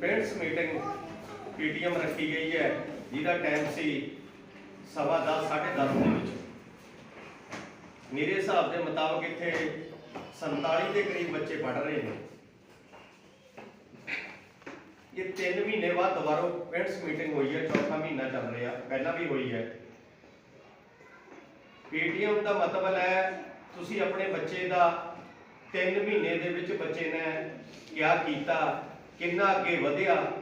Parents meeting PTM ਰੱਖੀ ਗਈ ਹੈ ਜਿਹਦਾ ਟਾਈਮ ਸੀ ਸਵਾ ਦਸ, ਸਾਢੇ 10 ਦੇ ਵਿੱਚ। ਮੇਰੇ ਹਿਸਾਬ ਦੇ ਮੁਤਾਬਕ ਇੱਥੇ 47 ਦੇ ਕਰੀਬ ਬੱਚੇ ਪੜ ਰਹੇ ਨੇ। ਇਹ 3 ਮਹੀਨੇ ਬਾਅਦ ਦੁਬਾਰਾ ਪੇਰੈਂਟਸ ਮੀਟਿੰਗ ਹੋਈ ਹੈ ਚੌਥਾ ਮਹੀਨਾ ਚੱਲ ਰਿਹਾ ਪਹਿਲਾਂ ਵੀ ਹੋਈ ਹੈ। ਪੀਟੀਐਮ ਦਾ ਮਤਲਬ ਹੈ ਤੁਸੀਂ ਆਪਣੇ ਬੱਚੇ ਦਾ 3 ਮਹੀਨੇ ਦੇ ਵਿੱਚ ਬੱਚੇ ਨੇ ਕਿਆ ਕੀਤਾ ਕਿੰਨਾ ਅੱਗੇ ਵਧਿਆ,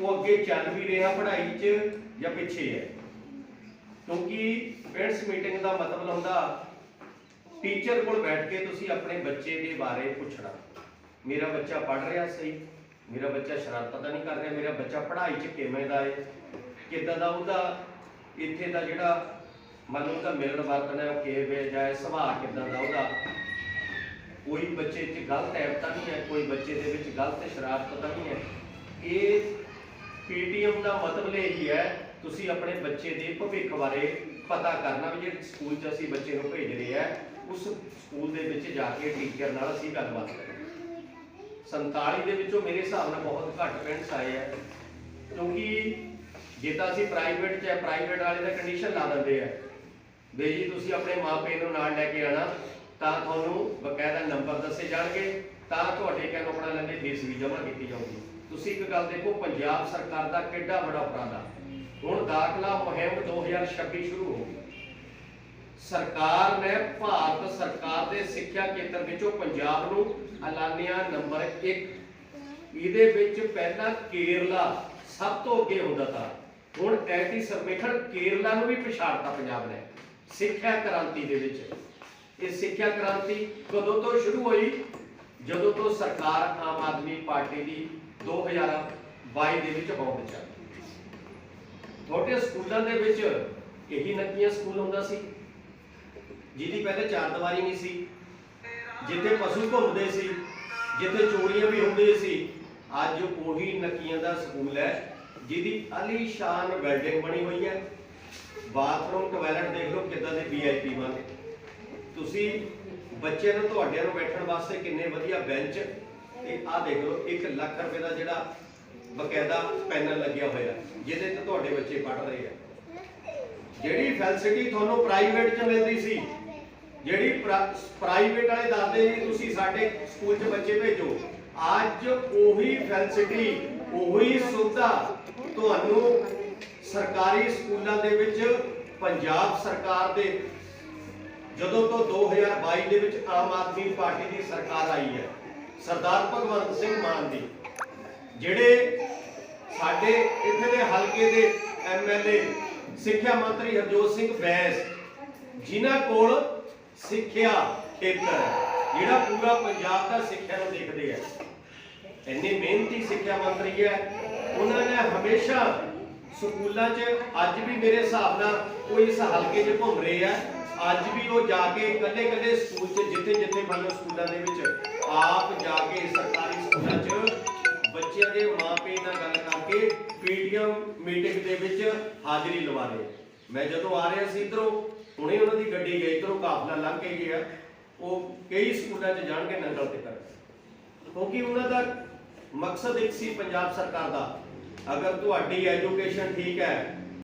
ਉਹ ਅੱਗੇ ਚੱਲ ਵੀ ਰਿਹਾ ਪੜ੍ਹਾਈ 'ਚ ਜਾਂ ਪਿੱਛੇ ਹੈ? ਕਿਉਂਕਿ ਪੇਰੈਂਟਸ ਮੀਟਿੰਗ ਦਾ ਮਤਲਬ ਹੁੰਦਾ ਟੀਚਰ ਕੋਲ ਬੈਠ ਕੇ ਤੁਸੀਂ ਆਪਣੇ ਬੱਚੇ ਦੇ ਬਾਰੇ ਪੁੱਛਣਾ। ਮੇਰਾ ਬੱਚਾ ਪੜ ਰਿਹਾ ਸਹੀ, ਮੇਰਾ ਬੱਚਾ ਸ਼ਰਾਰਤਾਂ ਤਾਂ ਨਹੀਂ ਕਰ ਰਿਹਾ, ਮੇਰਾ ਬੱਚਾ ਪੜ੍ਹਾਈ 'ਚ ਕਿਵੇਂ ਦਾ ਹੈ? ਕਿੱਦਾਂ ਦਾ ਉਹਦਾ, ਇੱਥੇ ਦਾ ਜਿਹੜਾ ਮੰਨ ਲਓ ਤਾਂ ਮਿਲਣ ਵਰਤਣਾ ਉਹ ਕਿਵੇਂ ਜਾਏ ਸੁਭਾਅ ਕਿੱਦਾਂ ਦਾ ਉਹਦਾ? ਕੋਈ ਬੱਚੇ 'ਚ ਗਲਤ ਐਬ ਨਹੀਂ ਹੈ, ਕੋਈ ਬੱਚੇ ਦੇ ਵਿੱਚ ਗਲਤ ਸ਼ਰਾਰਤ ਤਾਂ ਨਹੀਂ ਹੈ। ਇਹ ਪੀਟੀਐਮ ਦਾ ਮਤਲਬ ਇਹ ਹੀ ਹੈ, ਤੁਸੀਂ ਆਪਣੇ ਬੱਚੇ ਦੇ ਭਵਿੱਖ ਬਾਰੇ ਪਤਾ ਕਰਨਾ ਵੀ ਜਿਹੜੇ ਸਕੂਲ 'ਚ ਅਸੀਂ ਬੱਚੇ ਨੂੰ ਭੇਜ ਰਹੇ ਆ ਉਸ ਸਕੂਲ ਦੇ ਵਿੱਚ ਜਾ ਕੇ ਟੀਚਰ ਨਾਲ ਅਸੀਂ ਗੱਲਬਾਤ ਕਰਾਂਗੇ। 47 ਦੇ ਵਿੱਚੋਂ ਮੇਰੇ ਹਿਸਾਬ ਨਾਲ ਬਹੁਤ ਘੱਟ ਪਿੰਡਸ ਆਏ ਆ ਕਿਉਂਕਿ ਜੇ ਤਾਂ ਅਸੀਂ ਪ੍ਰਾਈਵੇਟ 'ਚ ਪ੍ਰਾਈਵੇਟ ਵਾਲੇ ਦਾ ਕੰਡੀਸ਼ਨ ਲਾ ਦਿੰਦੇ ਆ ਬਈ ਜੀ, ਤੁਸੀਂ ਆਪਣੇ ਮਾਪੇ ਨੂੰ ਨਾਲ ਲੈ ਕੇ ਆਣਾ ਤਾਂ ਤੁਹਾਨੂੰ ਬਕਾਇਦਾ ਨੰਬਰ ਦੱਸੇ ਜਾਣਗੇ, ਤਾਂ ਤੁਹਾਡੇ ਕਹਿਣੋਂ ਆਪਣਾ ਲੈਂਦੇ ਫੀਸ ਵੀ ਜਮ੍ਹਾਂ ਕੀਤੀ ਜਾਊਗੀ। ਤੁਸੀਂ ਇੱਕ ਗੱਲ ਦੇਖੋ, ਪੰਜਾਬ ਸਰਕਾਰ ਦਾ ਕਿੱਡਾ ਬੜਾ ਉਪਰਾਲਾ। ਹੁਣ ਦਾਖਲਾ ਮੁਹਿੰਮ 2026 ਸ਼ੁਰੂ ਹੋ ਗਈ। ਸਰਕਾਰ ਨੇ ਭਾਰਤ ਸਰਕਾਰ ਦੇ ਸਿੱਖਿਆ ਖੇਤਰ ਵਿੱਚੋਂ ਪੰਜਾਬ ਨੂੰ ਐਲਾਨਿਆ ਨੰਬਰ 1 ਇਹਦੇ ਵਿੱਚ ਪਹਿਲਾਂ ਕੇਰਲਾ ਸਭ ਤੋਂ ਅੱਗੇ ਹੁੰਦਾ ਤਾਂ। ਹੁਣ ਐਟੀ ਸਰਵੇਖਣ ਕੇਰਲਾ ਨੂੰ ਵੀ ਪਛਾੜਤਾ ਪੰਜਾਬ ਨੇ, ਸਿੱਖਿਆ ਕ੍ਰਾਂਤੀ ਦੇ ਵਿੱਚ। ਇਹ ਸਿੱਖਿਆ ਕ੍ਰਾਂਤੀ ਕਦੋਂ ਤੋਂ ਸ਼ੁਰੂ ਹੋਈ? ਜਦੋਂ ਤੋਂ ਸਰਕਾਰ ਆਮ ਆਦਮੀ ਪਾਰਟੀ ਦੀ 2022 ਦੇ ਵਿੱਚ ਹੋਂਦ ਚ ਆ ਸਕੂਲਾਂ ਦੇ ਵਿੱਚ ਇਹੀ ਨਕੀਆਂ ਸਕੂਲ ਹੁੰਦਾ ਸੀ? ਜਿਹਦੀ ਪਹਿਲੇ ਚਾਰ ਦੀਵਾਰੀ ਨਹੀਂ ਸੀ, ਜਿੱਥੇ ਪਸ਼ੂ ਘੁੰਮਦੇ ਸੀ, ਜਿੱਥੇ ਚੋਰੀਆਂ ਵੀ ਹੁੰਦੀਆਂ ਸੀ, ਅੱਜ ਉਹੀ ਨਕੀਆਂ ਦਾ ਸਕੂਲ ਹੈ, ਜਿਹਦੀ ਅਲੀ ਸ਼ਾਨ ਬਿਲਡਿੰਗ ਬਣੀ ਹੋਈ ਹੈ। ਬਾਥਰੂਮ, ਟਾਇਲਟ ਦੇਖ ਲਓ ਕਿੱਦਾਂ ਦੇ ਵੀਆਈਪੀ ਵਾਲੇ ਤੁਸੀਂ ਬੱਚੇ ਨੂੰ ਤੁਹਾਡੇ ਨੂੰ ਬੈਠਣ ਵਾਸਤੇ ਕਿੰਨੇ ਵਧੀਆ ਬੈਂਚ ਤੇ ਆਹ ਦੇਖ ਲਓ 1 ਲੱਖ ਰੁਪਏ ਦਾ ਜਿਹੜਾ ਬਕਾਇਦਾ ਪੈਨਲ ਲੱਗਿਆ ਹੋਇਆ, ਜਿਹਦੇ ਤੇ ਤੁਹਾਡੇ ਬੱਚੇ ਪੜ ਰਹੇ ਆ। ਜਿਹੜੀ ਫੈਸਿਲਿਟੀ ਤੁਹਾਨੂੰ ਪ੍ਰਾਈਵੇਟ 'ਚ ਮਿਲਦੀ ਸੀ, ਜਿਹੜੀ ਪ੍ਰਾਈਵੇਟ ਵਾਲੇ ਦੱਸਦੇ ਸੀ, ਤੁਸੀਂ ਸਾਡੇ ਸਕੂਲ 'ਚ ਬੱਚੇ ਭੇਜੋ, ਅੱਜ ਉਹੀ ਫੈਸਿਲਿਟੀ, ਉਹੀ ਸੁਵਿਧਾ ਤੁਹਾਨੂੰ ਸਰਕਾਰੀ ਸਕੂਲਾਂ ਦੇ ਵਿੱਚ ਪੰਜਾਬ ਸਰਕਾਰ ਦੇ ਜਦੋਂ ਤੋਂ 2022 ਦੇ ਵਿੱਚ ਆਮ ਆਦਮੀ ਪਾਰਟੀ ਦੀ ਸਰਕਾਰ ਆਈ ਹੈ, ਸਰਦਾਰ ਭਗਵੰਤ ਸਿੰਘ ਮਾਨ ਦੀ, ਜਿਹੜੇ ਸਾਡੇ ਇੱਥੇ ਦੇ ਹਲਕੇ ਦੇ ਐਮਐਲਏ ਸਿੱਖਿਆ ਮੰਤਰੀ ਹਰਜੋਤ ਸਿੰਘ ਬੈਂਸ, ਜਿਨ੍ਹਾਂ ਕੋਲ ਸਿੱਖਿਆ ਖੇਤਰ ਹੈ, ਜਿਹੜਾ ਪੂਰਾ ਪੰਜਾਬ ਦਾ ਸਿੱਖਿਆ ਨੂੰ ਦੇਖਦੇ ਹੈ। ਇੰਨੇ ਮਿਹਨਤੀ ਸਿੱਖਿਆ ਮੰਤਰੀ ਹੈ, ਉਹਨਾਂ ਨੇ ਹਮੇਸ਼ਾ ਸਕੂਲਾਂ 'ਚ ਅੱਜ ਵੀ ਮੇਰੇ ਹਿਸਾਬ ਨਾਲ ਉਹ ਇਸ ਹਲਕੇ 'ਚ ਘੁੰਮ ਰਹੇ ਆ। ਅੱਜ ਵੀ ਉਹ ਜਾ ਕੇ ਕੱਲੇ ਕੱਲੇ ਸਕੂਲ 'ਚ ਜਿੱਥੇ ਜਿੱਥੇ ਮੰਨ ਲਓ ਸਕੂਲਾਂ ਦੇ ਵਿੱਚ ਆਪ ਜਾ ਕੇ ਸਰਕਾਰੀ ਸਕੂਲਾਂ 'ਚ ਬੱਚਿਆਂ ਦੇ ਮਾਪੇ ਨਾਲ ਗੱਲ ਕਰਕੇ ਪੀਟੀਐਮ ਮੀਟਿੰਗ ਦੇ ਵਿੱਚ ਹਾਜ਼ਰੀ ਲਵਾ ਰਹੇ ਮੈਂ ਜਦੋਂ ਆ ਰਿਹਾ ਸੀ ਇਧਰੋਂ, ਹੁਣੇ ਉਹਨਾਂ ਦੀ ਗੱਡੀ ਗਈ ਇਧਰੋਂ, ਕਾਫਲਾ ਲੰਘ ਕੇ ਗਿਆ। ਉਹ ਕਈ ਸਕੂਲਾਂ 'ਚ ਜਾਣਗੇ ਨੰਗਲ ਤੇ ਕਰ ਕਿਉਂਕਿ ਉਹਨਾਂ ਦਾ ਮਕਸਦ ਇੱਕ ਸੀ ਪੰਜਾਬ ਸਰਕਾਰ ਦਾ, ਅਗਰ ਤੁਹਾਡੀ ਐਜੂਕੇਸ਼ਨ ਠੀਕ ਹੈ